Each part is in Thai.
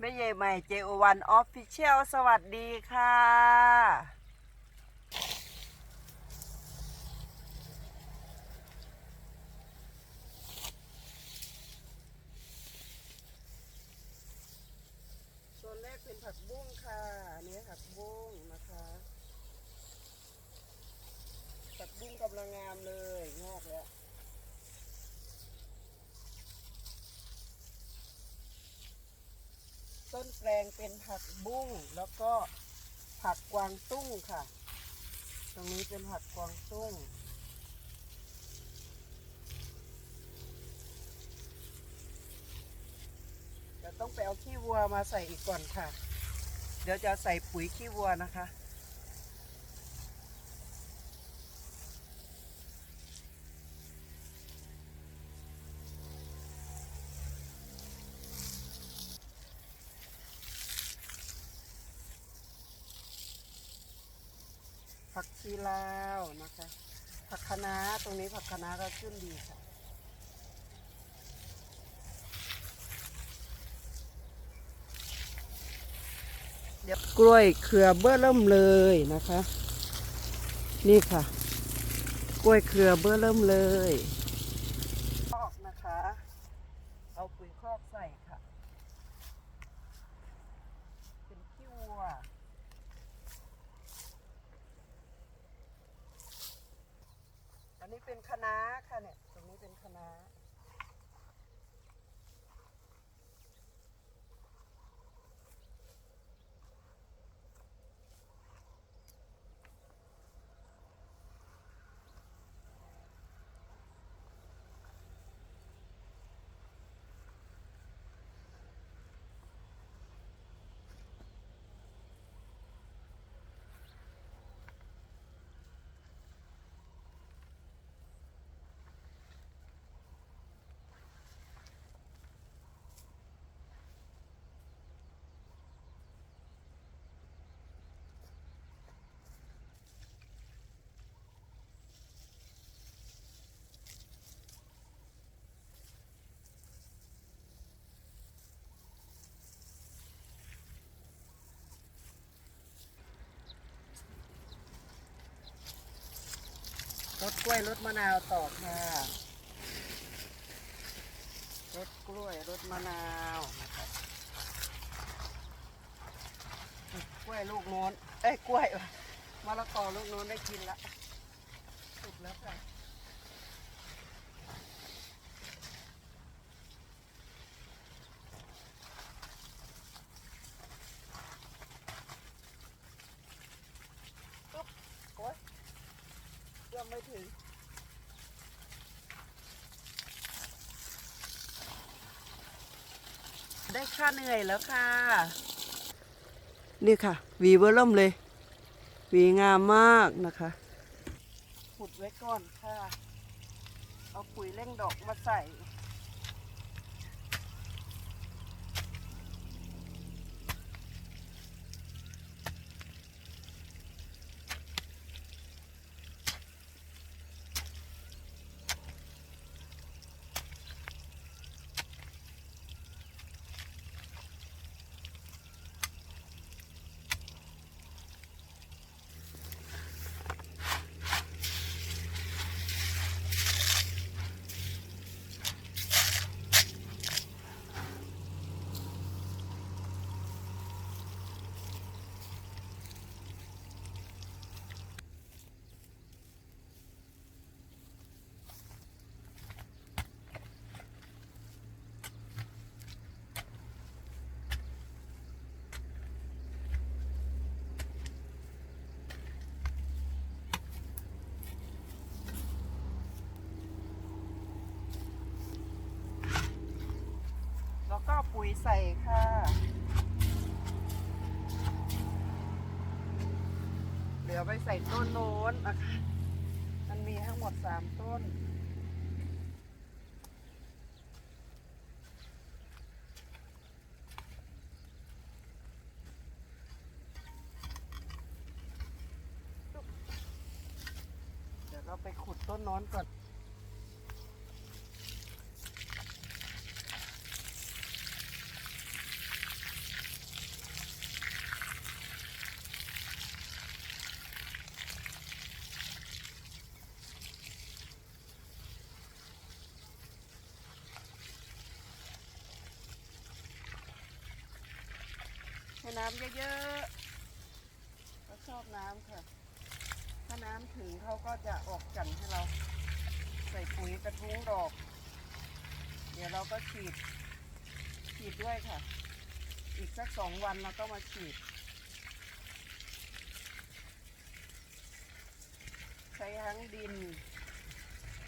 แม่ใหญ่ใหม่ JO1 Official สวัสดีค่ะ ส่วนแรกเป็นผักบุ้งค่ะอันนี้ผักบุ้งนะคะ ผักบุ้งกำลังงามเลยงอกแล้ว ต้น แปลงเป็นผักบุ้งแล้วก็ผักกวางตุ้งค่ะ ตรงนี้เป็นผักกวางตุ้งเดี๋ยวต้องไปเอาขี้วัวมาใส่อีกก่อนค่ะ เดี๋ยวจะใส่ปุ๋ยขี้วัวนะคะ ผักชีลาวนะคะ ผักคะน้าตรงนี้ผักคะน้าก็ขึ้นดีค่ะเดี๋ยวกล้วยเครือเบื้อเริ่มเลยนะคะ นี่ค่ะ กล้วยเครือเบื้อเริ่มเลยคอกนะคะ เอาปุ๋ยคอกใส่ค่ะ เป็นขี้วัว อั น้าค่ะเนี่ย ล้วยรสมะนาวต่อค่ะรสกล้วยรสมะนาวนะครับกล้วยลูกโน้นเอ้ยกล้วยว่ะมะละกอลูกโน้นได้กินละสุกแล้วค่ะปุ๊บโอ๊ยเชื่อมไม่ถึง ได้ค่าเหนื่อยแล้วค่ะ นี่ค่ะวีเบอร์เริ่มเลยวีงามมากนะคะขุดไว้ก่อนค่ะ เอาปุ๋ยเร่งดอกมาใส่ ปุ๋ยใส่ค่ะ เหลือไปใส่ต้นโน้นนะคะ มันมีทั้งหมดสามต้น เดี๋ยวเราไปขุดต้นโน้นก่อน น้ำเยอะๆเขาชอบน้ำค่ะ ถ้าน้ำถึงเขาก็จะออกจันทร์ให้เรา ใส่ปุ๋ยกระทุ้งดอก เดี๋ยวเราก็ฉีด ฉีดด้วยค่ะ อีกสักสองวันเราก็มาฉีด ใช้ทั้งดิน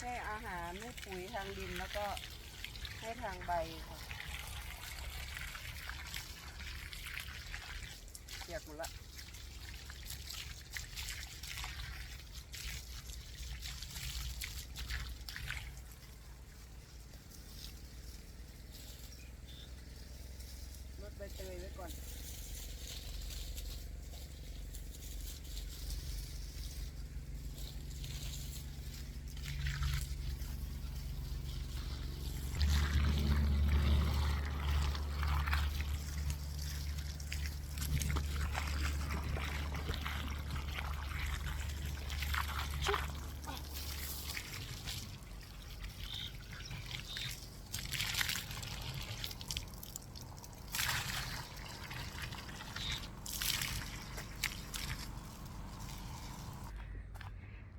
ให้อาหารให้ปุ๋ยทางดินแล้วก็ให้ทางใบค่ะเปีย กหมดละลดใบเตยไว้ก่อน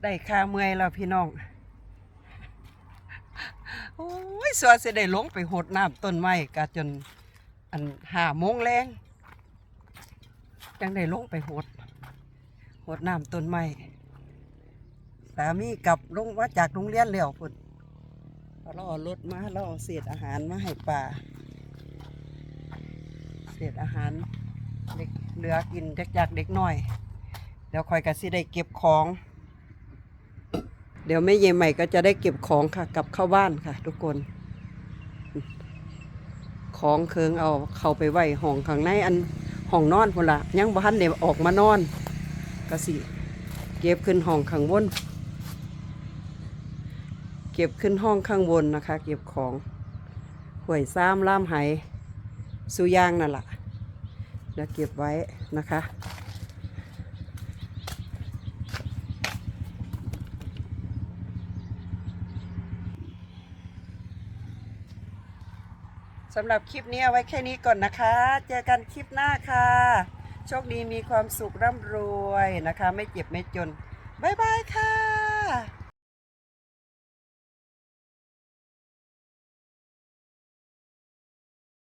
ได้ค่าเมื่อยแล้วพี่น้อง โอ้ยสวัสได้ลงไปหดน้ำต้นไม้กะจนอันหาโมงแรงจังได้ลงไปหดหดน้ำต้นไม้สามีกลับลงว่าจากโรงเรียนแล้วพุ่นเราเอารถมาเราเอาเศษอาหารมาให้ป่าเศษอาหารเด็กเหลือกินจากจากเด็กน้อย เดี๋ยวคอยกะสิได้เก็บของ เดี๋ยวแม่เยใหม่ก็จะได้เก็บของค่ะกลับเข้าบ้านค่ะ ทุกคน ของเคืองเอาเข้าไปไว้ห้องข้างในอันห้องนอนพุ่นละยังบ้านเดี๋ยวออกมานอนก็สิเก็บขึ้นห้องข้างบน เก็บขึ้นห้องข้างบนนะคะ เก็บของห่วยซ้ำล่ามไหสุยางนั่นแหละแล้วเก็บไว้นะคะำหรับคลิปนี้เอาไว้แค่นี้ก่อนนะคะ เจอกันคลิปหน้าค่ะ โชคดีมีความสุขร่ำรวยนะคะ ไม่เจ็บไม่จน บ๊ายบายค่ะ